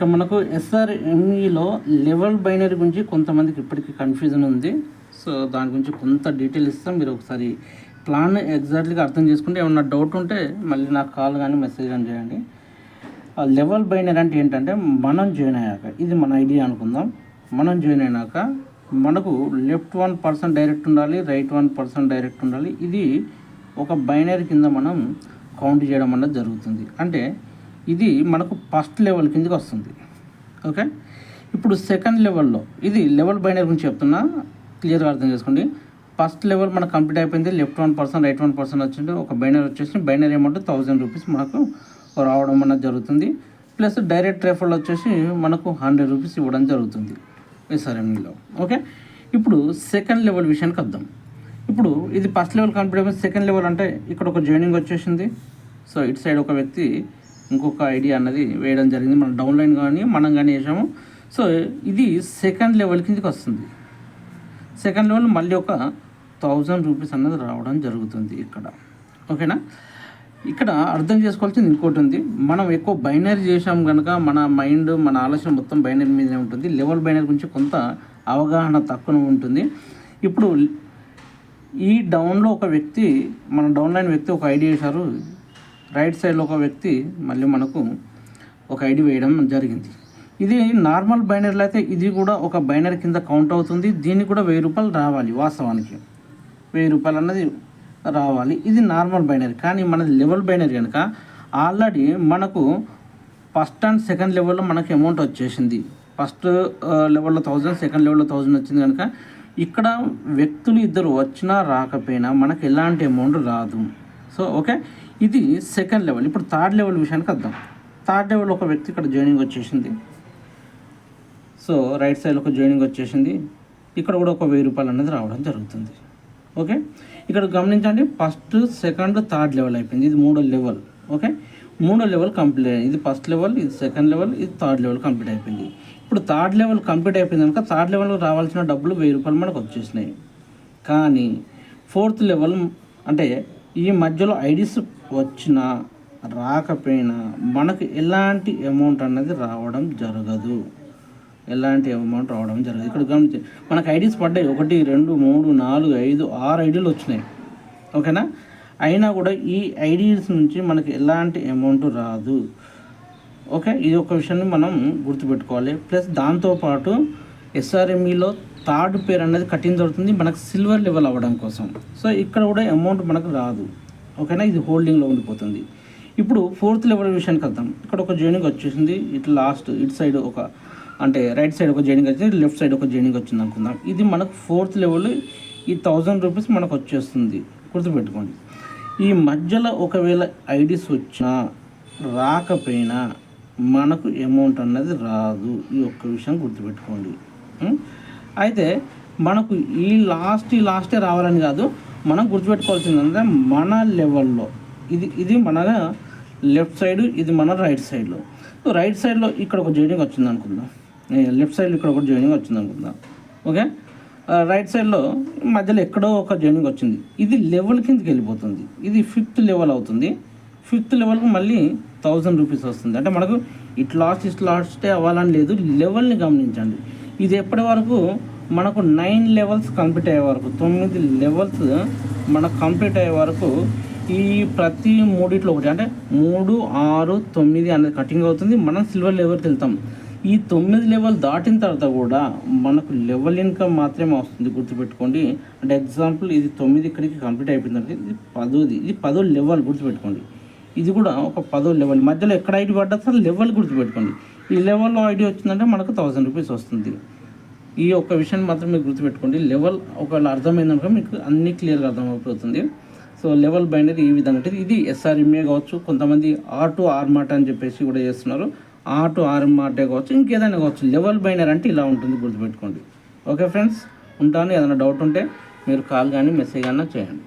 ఇక మనకు ఎస్ఆర్ఎంఈలో level binary గురించి కొంతమందికి ఇప్పటికీ కన్ఫ్యూజన్ ఉంది. సో దాని గురించి కొంత డీటెయిల్ ఇస్తాం. మీరు ఒకసారి ప్లాన్ ఎగ్జాక్ట్లీగా అర్థం చేసుకుంటే ఏమన్నా డౌట్ ఉంటే మళ్ళీ నాకు కాల్ కానీ మెసేజ్ కానీ చేయండి. లెవెల్ బైనరీ అంటే ఏంటంటే మనం జాయిన్ అయ్యాక ఇది మన ఐడియా అనుకుందాం. మనం జాయిన్ అయినాక మనకు లెఫ్ట్ వన్ పర్సన్ డైరెక్ట్ ఉండాలి రైట్ వన్ పర్సన్ డైరెక్ట్ ఉండాలి. ఇది ఒక బైనరీ కింద మనం కౌంట్ చేయడం అన్నది జరుగుతుంది. అంటే ఇది మనకు ఫస్ట్ లెవెల్ కిందకి వస్తుంది. ఓకే ఇప్పుడు సెకండ్ లెవెల్లో ఇది లెవెల్ బైనరీ గురించి చెప్తున్నా. క్లియర్గా అర్థం చేసుకోండి. ఫస్ట్ లెవెల్ మనకు కంప్లీట్ అయిపోయింది. Left one person right one person వచ్చింది ఒక బైనరీ వచ్చేసి బైనరీ అమౌంట్ థౌజండ్ రూపీస్ మనకు రావడం అన్నది జరుగుతుంది. ప్లస్ డైరెక్ట్ రెఫర్ వచ్చేసి మనకు హండ్రెడ్ రూపీస్ ఇవ్వడం జరుగుతుంది. ఎస్ఆర్ఎంఈలో ఓకే ఇప్పుడు సెకండ్ లెవెల్ విషయానికి వద్దాం. ఇప్పుడు ఇది ఫస్ట్ లెవెల్ కంప్లీట్ అయిపోయింది. సెకండ్ లెవెల్ అంటే ఇక్కడ ఒక జాయినింగ్ వచ్చేసింది. సో ఇటు సైడ్ ఒక వ్యక్తి ఇంకొక ఐడియా అన్నది వేయడం జరిగింది. మనం డౌన్లైన్ కానీ మనం కానీ వేసాము. సో ఇది సెకండ్ లెవెల్ కిందకి వస్తుంది. సెకండ్ లెవెల్ మళ్ళీ ఒక థౌజండ్ రూపీస్ అన్నది రావడం జరుగుతుంది ఇక్కడ. ఓకేనా? ఇక్కడ అర్థం చేసుకోవాల్సింది ఇంకోటి ఉంది. మనం ఎక్కువ బైనరీ చేసాం కనుక మన మైండ్ మన ఆలోచన మొత్తం బైనరీ మీదనే ఉంటుంది. లెవెల్ బైనరీ గురించి కొంత అవగాహన తక్కువ ఉంటుంది. ఇప్పుడు ఈ డౌన్లో ఒక వ్యక్తి మన డౌన్లైన్ వ్యక్తి ఒక ఐడియా వేశారు. రైట్ సైడ్లో ఒక వ్యక్తి మళ్ళీ మనకు ఒక ఐడి వేయడం జరిగింది. ఇది నార్మల్ బైనర్లు అయితే ఇది కూడా ఒక బైనర్ కింద కౌంట్ అవుతుంది. దీనికి కూడా వెయ్యి రూపాయలు రావాలి వాస్తవానికి. వెయ్యి రూపాయలు అన్నది రావాలి. ఇది నార్మల్ బైనరీ. కానీ మనది లెవెల్ బైనరీ కనుక ఆల్రెడీ మనకు ఫస్ట్ అండ్ సెకండ్ లెవెల్లో మనకు అమౌంట్ వచ్చేసింది. ఫస్ట్ లెవెల్లో థౌజండ్ సెకండ్ లెవెల్లో థౌజండ్ వచ్చింది కనుక ఇక్కడ వ్యక్తులు ఇద్దరు వచ్చినా రాకపోయినా మనకు ఎలాంటి అమౌంట్ రాదు. సో ఓకే ఇది సెకండ్ లెవెల్ ఇప్పుడు థర్డ్ లెవెల్ విషయానికి వద్దాం. థర్డ్ లెవెల్ ఒక వ్యక్తి ఇక్కడ జాయినింగ్ వచ్చేసింది. సో రైట్ సైడ్ ఒక జాయినింగ్ వచ్చేసింది. ఇక్కడ కూడా ఒక వెయ్యి రూపాయలు అనేది రావడం జరుగుతుంది. ఓకే ఇక్కడ గమనించండి ఫస్ట్ సెకండ్ థర్డ్ లెవెల్ అయిపోయింది. ఇది మూడో లెవెల్ ఓకే మూడో లెవెల్ కంప్లీట్ అయింది. ఇది ఫస్ట్ లెవెల్ ఇది సెకండ్ లెవెల్ ఇది థర్డ్ లెవెల్ కంప్లీట్ అయిపోయింది. ఇప్పుడు థర్డ్ లెవెల్ కంప్లీట్ అయిపోయింది కనుక థర్డ్ లెవెల్ రావాల్సిన డబ్బులు వెయ్యి రూపాయలు మనకు వచ్చేసినాయి. కానీ ఫోర్త్ లెవెల్ అంటే ఈ మధ్యలో ఐడిస్ వచ్చినా రాకపోయినా మనకు ఎలాంటి అమౌంట్ అన్నది రావడం జరగదు. ఎలాంటి అమౌంట్ రావడం జరగదు. ఇక్కడ గమనించి మనకు ఐడీస్ పడ్డాయి. ఒకటి రెండు మూడు నాలుగు ఐదు ఆరు ఐడీలు వచ్చినాయి. ఓకేనా? అయినా కూడా ఈ ఐడీస్ నుంచి మనకి ఎలాంటి అమౌంట్ రాదు. ఓకే? ఇది ఒక విషయాన్ని మనం గుర్తుపెట్టుకోవాలి. ప్లస్ దాంతోపాటు ఎస్ఆర్ఎంఈలో థర్డ్ పేర్ అనేది కఠిన జరుగుతుంది. మనకు సిల్వర్ లెవెల్ అవ్వడం కోసం. సో ఇక్కడ కూడా అమౌంట్ మనకు రాదు. ఓకేనా? ఇది హోల్డింగ్లో ఉండిపోతుంది. ఇప్పుడు ఫోర్త్ లెవెల్ విషయానికి వద్దాం ఇక్కడ ఒక జైనింగ్ వచ్చేసింది. ఇటు లాస్ట్ ఇటు సైడ్ ఒక అంటే రైట్ సైడ్ ఒక జైనింగ్ వచ్చింది. లెఫ్ట్ సైడ్ ఒక జైనింగ్ వచ్చింది అనుకుందాం. ఇది మనకు ఫోర్త్ లెవెల్ ఈ థౌజండ్ రూపీస్ మనకు వచ్చేస్తుంది. గుర్తుపెట్టుకోండి. ఈ మధ్యలో ఒకవేళ ఐడీస్ వచ్చినా రాకపోయినా మనకు అమౌంట్ అన్నది రాదు. ఈ ఒక్క విషయం గుర్తుపెట్టుకోండి. అయితే మనకు ఈ లాస్ట్ ఈ లాస్టే రావాలని కాదు మనం గుర్తుపెట్టుకోవాల్సింది అంటే మన లెవెల్లో. ఇది ఇది మన లెఫ్ట్ సైడ్ ఇది మన రైట్ సైడ్లో. సో రైట్ సైడ్లో ఇక్కడ ఒక జాయినింగ్ వచ్చింది అనుకుందాం లెఫ్ట్ సైడ్లో ఇక్కడ ఒక జాయినింగ్ వచ్చింది అనుకుందాం ఓకే రైట్ సైడ్లో మధ్యలో ఎక్కడో ఒక జాయినింగ్ వచ్చింది. ఇది లెవెల్ కిందకి వెళ్ళిపోతుంది. ఇది ఫిఫ్త్ లెవెల్ అవుతుంది. ఫిఫ్త్ లెవెల్కి మళ్ళీ థౌజండ్ రూపీస్ వస్తుంది. అంటే మనకు ఇట్ లాస్ట్ ఇట్ లాస్టే అవ్వాలని లేదు. లెవెల్ని గమనించండి. ఇది ఎప్పటి వరకు మనకు నైన్ లెవెల్స్ కంప్లీట్ అయ్యే వరకు తొమ్మిది లెవెల్స్ మనకు కంప్లీట్ అయ్యే వరకు ఈ ప్రతి మూడిట్లో ఒకటి అంటే మూడు ఆరు తొమ్మిది అనేది కటింగ్ అవుతుంది. మనం సిల్వర్ లెవెల్కి వెళ్తాం. ఈ తొమ్మిది లెవెల్ దాటిన తర్వాత కూడా మనకు లెవెల్ ఇన్కమ్ మాత్రమే వస్తుంది. గుర్తుపెట్టుకోండి. అంటే ఎగ్జాంపుల్ ఇది తొమ్మిది ఇక్కడికి కంప్లీట్ అయిపోయిందంటే ఇది పదోది ఇది పదో లెవెల్ గుర్తుపెట్టుకోండి. ఇది కూడా ఒక పదో లెవెల్ మధ్యలో ఎక్కడ ఐటీ పడ్డా సార్ లెవెల్ గుర్తుపెట్టుకోండి. ఈ లెవెల్లో ఐడి వచ్చిందంటే మనకు థౌసండ్ రూపీస్ వస్తుంది. ఈ ఒక్క విషయాన్ని మాత్రం మీరు గుర్తుపెట్టుకోండి. లెవెల్ ఒకవేళ అర్థమైందనుకో మీకు అన్ని క్లియర్గా అర్థమైపోతుంది సో లెవెల్ బైనరీ ఈ విధంగా ఉంటుంది. ఇది ఎస్ఆర్ఎంఏ కావచ్చు కొంతమంది ఆర్ టు ఆర్ మాట అని చెప్పేసి కూడా చేస్తున్నారు. ఆర్ టు ఆర్ మాటే కావచ్చు ఇంకేదైనా కావచ్చు. లెవెల్ బైనర్ అంటే ఇలా ఉంటుంది గుర్తుపెట్టుకోండి. ఓకే ఫ్రెండ్స్ ఉంటాను. ఏదైనా డౌట్ ఉంటే మీరు కాల్ కానీ మెసేజ్ కానీ చేయండి.